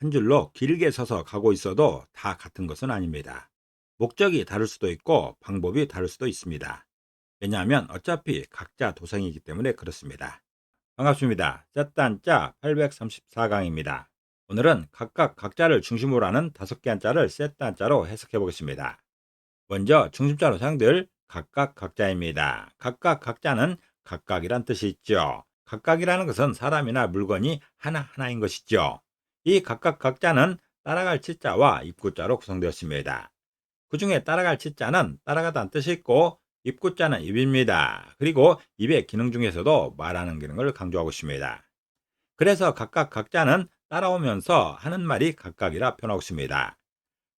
한 줄로 길게 서서 가고 있어도 다 같은 것은 아닙니다. 목적이 다를 수도 있고 방법이 다를 수도 있습니다. 왜냐하면 어차피 각자 도생이기 때문에 그렇습니다. 반갑습니다. 셋단자 834강입니다. 오늘은 각각 각자를 중심으로 하는 다섯 개 한자를 셋단자로 해석해 보겠습니다. 먼저 중심자로 사용될 각각 각자입니다. 각각 각자는 각각이란 뜻이 있죠. 각각이라는 것은 사람이나 물건이 하나하나인 것이죠. 이 각각 각자는 따라갈 치자와 입구자로 구성되었습니다. 그 중에 따라갈 치자는 따라가다는 뜻이 있고 입구자는 입입니다. 그리고 입의 기능 중에서도 말하는 기능을 강조하고 있습니다. 그래서 각각 각자는 따라오면서 하는 말이 각각이라 표현하고 있습니다.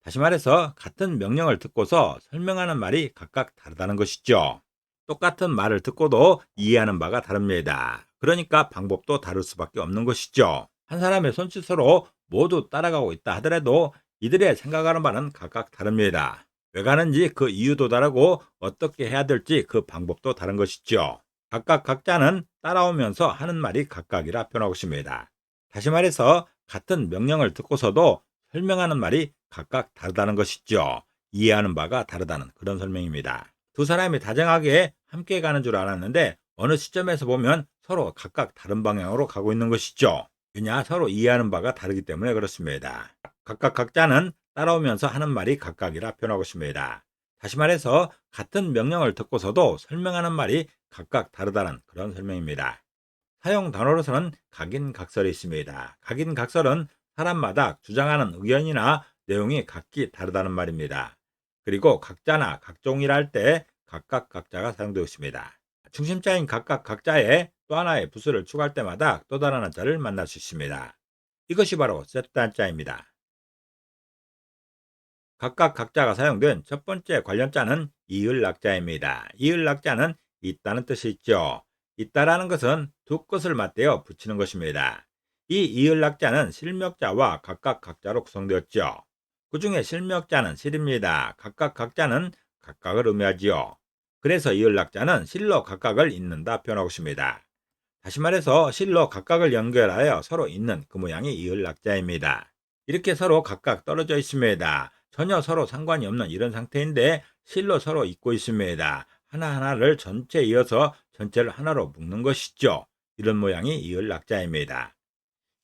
다시 말해서 같은 명령을 듣고서 설명하는 말이 각각 다르다는 것이죠. 똑같은 말을 듣고도 이해하는 바가 다릅니다. 그러니까 방법도 다를 수밖에 없는 것이죠. 한 사람의 손짓으로 모두 따라가고 있다 하더라도 이들의 생각하는 바는 각각 다릅니다. 왜 가는지 그 이유도 다르고 어떻게 해야 될지 그 방법도 다른 것이죠. 각각 각자는 따라오면서 하는 말이 각각이라 표현하고 있습니다. 다시 말해서 같은 명령을 듣고서도 설명하는 말이 각각 다르다는 것이죠. 이해하는 바가 다르다는 그런 설명입니다. 두 사람이 다정하게 함께 가는 줄 알았는데 어느 시점에서 보면 서로 각각 다른 방향으로 가고 있는 것이죠. 왜냐 서로 이해하는 바가 다르기 때문에 그렇습니다. 각각 각자는 따라오면서 하는 말이 각각이라 표현하고 있습니다. 다시 말해서 같은 명령을 듣고서도 설명하는 말이 각각 다르다는 그런 설명입니다. 사용 단어로서는 각인각설이 있습니다. 각인각설은 사람마다 주장하는 의견이나 내용이 각기 다르다는 말입니다. 그리고 각자나 각종이라 할 때 각각 각자가 사용되고 있습니다. 중심자인 각각 각자에 또 하나의 부수를 추가할 때마다 또 다른 한자를 만날 수 있습니다. 이것이 바로 세트 한자입니다. 각각 각자가 사용된 첫 번째 관련자는 이을낙자입니다. 이을낙자는 있다는 뜻이 있죠. 있다라는 것은 두 것을 맞대어 붙이는 것입니다. 이 이을낙자는 실명자와 각각 각자로 구성되었죠. 그 중에 실명자는 실입니다. 각각 각자는 각각을 의미하지요. 그래서 이을낙자는 실로 각각을 잇는다 표현하고 있습니다. 다시 말해서 실로 각각을 연결하여 서로 잇는 그 모양이 이을낙자입니다. 이렇게 서로 각각 떨어져 있습니다. 전혀 서로 상관이 없는 이런 상태인데 실로 서로 잇고 있습니다. 하나하나를 전체 이어서 전체를 하나로 묶는 것이죠. 이런 모양이 이을낙자입니다.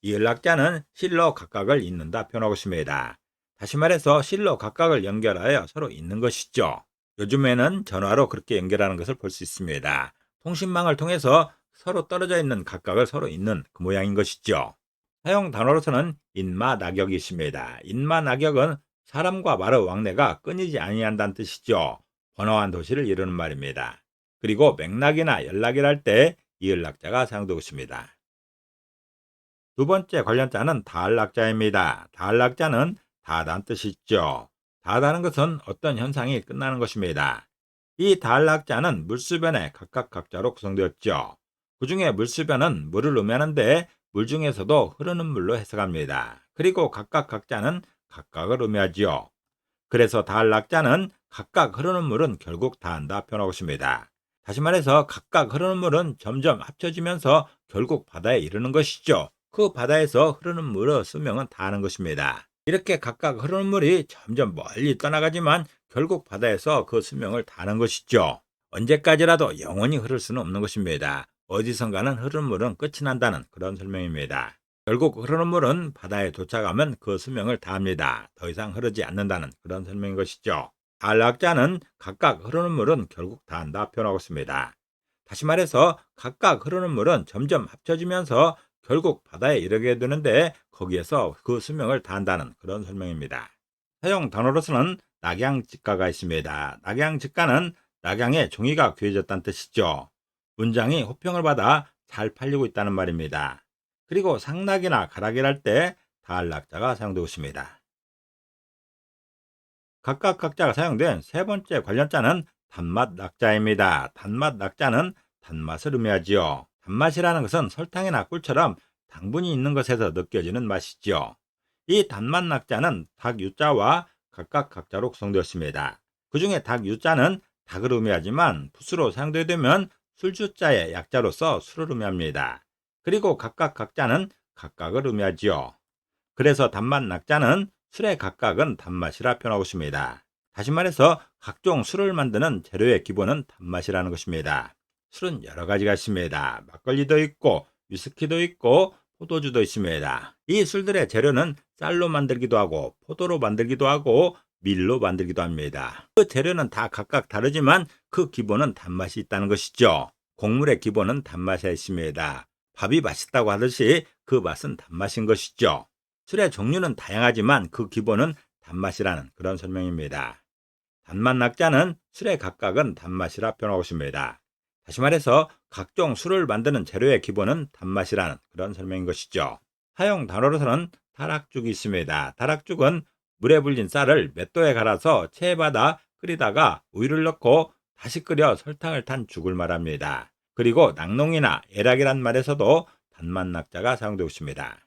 이을낙자는 실로 각각을 잇는다 표현하고 있습니다. 다시 말해서 실로 각각을 연결하여 서로 잇는 것이죠. 요즘에는 전화로 그렇게 연결하는 것을 볼 수 있습니다. 통신망을 통해서 서로 떨어져 있는 각각을 서로 잇는 그 모양인 것이죠. 사용 단어로서는 인마 낙역이 있습니다. 인마 낙역은 사람과 말의 왕래가 끊이지 아니한다는 뜻이죠. 번화한 도시를 이루는 말입니다. 그리고 맥락이나 연락이라 할때 이을낙자가 사용되고 있습니다. 두 번째 관련자는 다할낙자입니다. 다할낙자는 다하다는 뜻이 있죠. 다하다는 것은 어떤 현상이 끝나는 것입니다. 이 다할낙자는 물수변에 각각 각자로 구성되었죠. 그 중에 물수변은 물을 의미하는데 물 중에서도 흐르는 물로 해석합니다. 그리고 각각 각자는 각각을 의미하지요. 그래서 다할낙자는 각각 흐르는 물은 결국 다한다 표현하고 있습니다. 다시 말해서 각각 흐르는 물은 점점 합쳐지면서 결국 바다에 이르는 것이죠. 그 바다에서 흐르는 물의 수명은 다하는 것입니다. 이렇게 각각 흐르는 물이 점점 멀리 떠나가지만 결국 바다에서 그 수명을 다하는 것이죠. 언제까지라도 영원히 흐를 수는 없는 것입니다. 어디선가는 흐르는 물은 끝이 난다는 그런 설명입니다. 결국 흐르는 물은 바다에 도착하면 그 수명을 다합니다. 더 이상 흐르지 않는다는 그런 설명인 것이죠. 다락자는 각각 흐르는 물은 결국 다한다 표현하고 있습니다. 다시 말해서 각각 흐르는 물은 점점 합쳐지면서 결국 바다에 이르게 되는데 거기에서 그 수명을 다한다는 그런 설명입니다. 사용 단어로서는 낙양직가가 있습니다. 낙양직가는 낙양에 종이가 귀해졌다는 뜻이죠. 문장이 호평을 받아 잘 팔리고 있다는 말입니다. 그리고 상락이나 가락이랄 때 다할락자가 사용되고 있습니다. 각각 각자가 사용된 세 번째 관련자는 단맛 낙자입니다. 단맛 낙자는 단맛을 의미하지요. 단맛이라는 것은 설탕이나 꿀처럼 당분이 있는 것에서 느껴지는 맛이지요. 이 단맛 낙자는 닭 유자와 각각 각자로 구성되었습니다. 그 중에 닭 유자는 닭을 의미하지만 붓으로 사용되게 되면 술주자의 약자로서 술을 의미합니다. 그리고 각각 각자는 각각을 의미하지요. 그래서 단맛 낙자는 술의 각각은 단맛이라 표현하고 있습니다. 다시 말해서 각종 술을 만드는 재료의 기본은 단맛이라는 것입니다. 술은 여러 가지가 있습니다. 막걸리도 있고 위스키도 있고 포도주도 있습니다. 이 술들의 재료는 쌀로 만들기도 하고 포도로 만들기도 하고 밀로 만들기도 합니다. 그 재료는 다 각각 다르지만 그 기본은 단맛이 있다는 것이죠. 곡물의 기본은 단맛이 있습니다. 밥이 맛있다고 하듯이 그 맛은 단맛인 것이죠. 술의 종류는 다양하지만 그 기본은 단맛이라는 그런 설명입니다. 단맛 낙자는 술의 각각은 단맛이라 표현하고 있습니다. 다시 말해서 각종 술을 만드는 재료의 기본은 단맛이라는 그런 설명인 것이죠. 사용 단어로서는 타락죽이 있습니다. 타락죽은 물에 불린 쌀을 몇 도에 갈아서 체에 받아 끓이다가 우유를 넣고 다시 끓여 설탕을 탄 죽을 말합니다. 그리고 낙농이나 애락이란 말에서도 단맛 낙자가 사용되고 있습니다.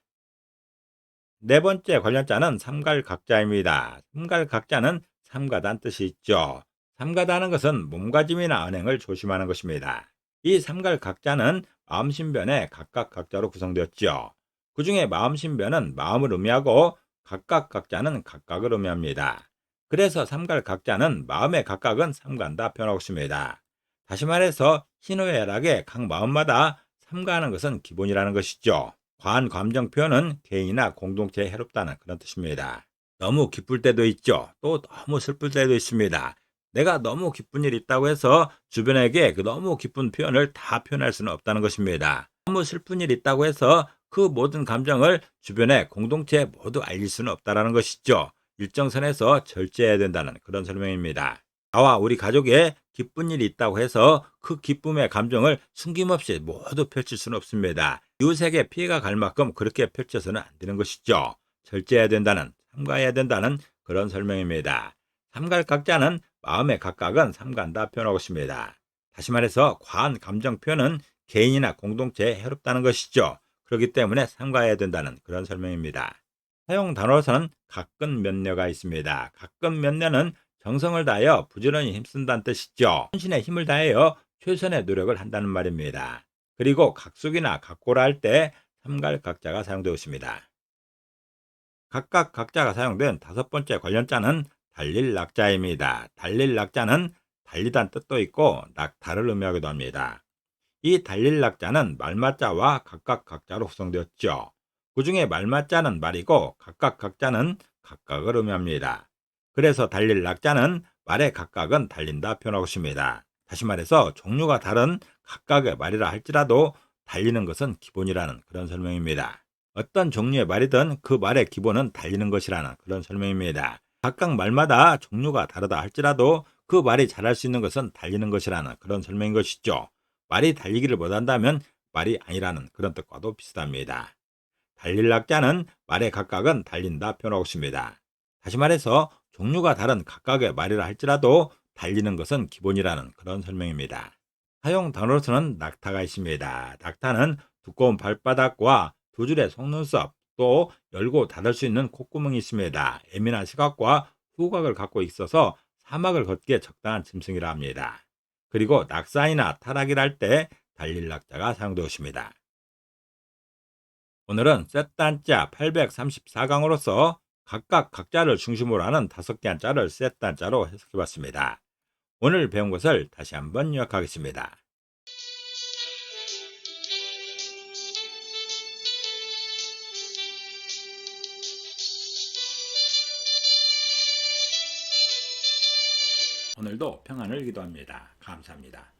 네 번째 관련자는 삼갈각자입니다. 삼갈각자는 삼가단 뜻이 있죠. 삼가다는 것은 몸가짐이나 언행을 조심하는 것입니다. 이 삼갈 각자는 마음신변에 각각 각자로 구성되었죠. 그 중에 마음신변은 마음을 의미하고 각각 각자는 각각을 의미합니다. 그래서 삼갈 각자는 마음의 각각은 삼간다 표현하고 있습니다. 다시 말해서 희노애락의 각 마음마다 삼가하는 것은 기본이라는 것이죠. 과한 감정 표현은 개인이나 공동체에 해롭다는 그런 뜻입니다. 너무 기쁠 때도 있죠. 또 너무 슬플 때도 있습니다. 내가 너무 기쁜 일이 있다고 해서 주변에게 그 너무 기쁜 표현을 다 표현할 수는 없다는 것입니다. 너무 슬픈 일이 있다고 해서 그 모든 감정을 주변에 공동체에 모두 알릴 수는 없다는 것이죠. 일정선에서 절제해야 된다는 그런 설명입니다. 나와 우리 가족에 기쁜 일이 있다고 해서 그 기쁨의 감정을 숨김없이 모두 펼칠 수는 없습니다. 이웃에게 피해가 갈 만큼 그렇게 펼쳐서는 안 되는 것이죠. 절제해야 된다는, 삼가해야 된다는 그런 설명입니다. 삼갈 각자는 마음의 각각은 삼간다 표현하고 있습니다. 다시 말해서 과한 감정 표현은 개인이나 공동체에 해롭다는 것이죠. 그렇기 때문에 삼가해야 된다는 그런 설명입니다. 사용 단어로서는 가끔 면녀가 있습니다. 가끔 면녀는 정성을 다하여 부지런히 힘쓴다는 뜻이죠. 혼신의 힘을 다하여 최선의 노력을 한다는 말입니다. 그리고 각숙이나 각고라 할 때 삼갈 각자가 사용되고 있습니다. 각각 각자가 사용된 다섯 번째 관련자는 달릴 낙자입니다. 달릴 낙자는 달리단 뜻도 있고 낙타를 의미하기도 합니다. 이 달릴 낙자는 말맞자와 각각 각자로 구성되었죠. 그 중에 말맞자는 말이고 각각 각자는 각각을 의미합니다. 그래서 달릴 낙자는 말의 각각은 달린다 표현하고 있습니다. 다시 말해서 종류가 다른 각각의 말이라 할지라도 달리는 것은 기본이라는 그런 설명입니다. 어떤 종류의 말이든 그 말의 기본은 달리는 것이라는 그런 설명입니다. 각각 말마다 종류가 다르다 할지라도 그 말이 잘할 수 있는 것은 달리는 것이라는 그런 설명인 것이죠. 말이 달리기를 못한다면 말이 아니라는 그런 뜻과도 비슷합니다. 달릴 낙자는 말의 각각은 달린다 표현하고 있습니다. 다시 말해서 종류가 다른 각각의 말이라 할지라도 달리는 것은 기본이라는 그런 설명입니다. 사용 단어로서는 낙타가 있습니다. 낙타는 두꺼운 발바닥과 두 줄의 속눈썹, 또 열고 닫을 수 있는 콧구멍이 있습니다. 예민한 시각과 후각을 갖고 있어서 사막을 걷기에 적당한 짐승이라 합니다. 그리고 낙사이나 타락이라 할 때 달릴 낙자가 사용되었습니다. 오늘은 셋단자 834강으로서 각각 각자를 중심으로 하는 다섯 개 한자를 셋단자로 해석해봤습니다. 오늘 배운 것을 다시 한번 요약하겠습니다. 오늘도 평안을 기도합니다. 감사합니다.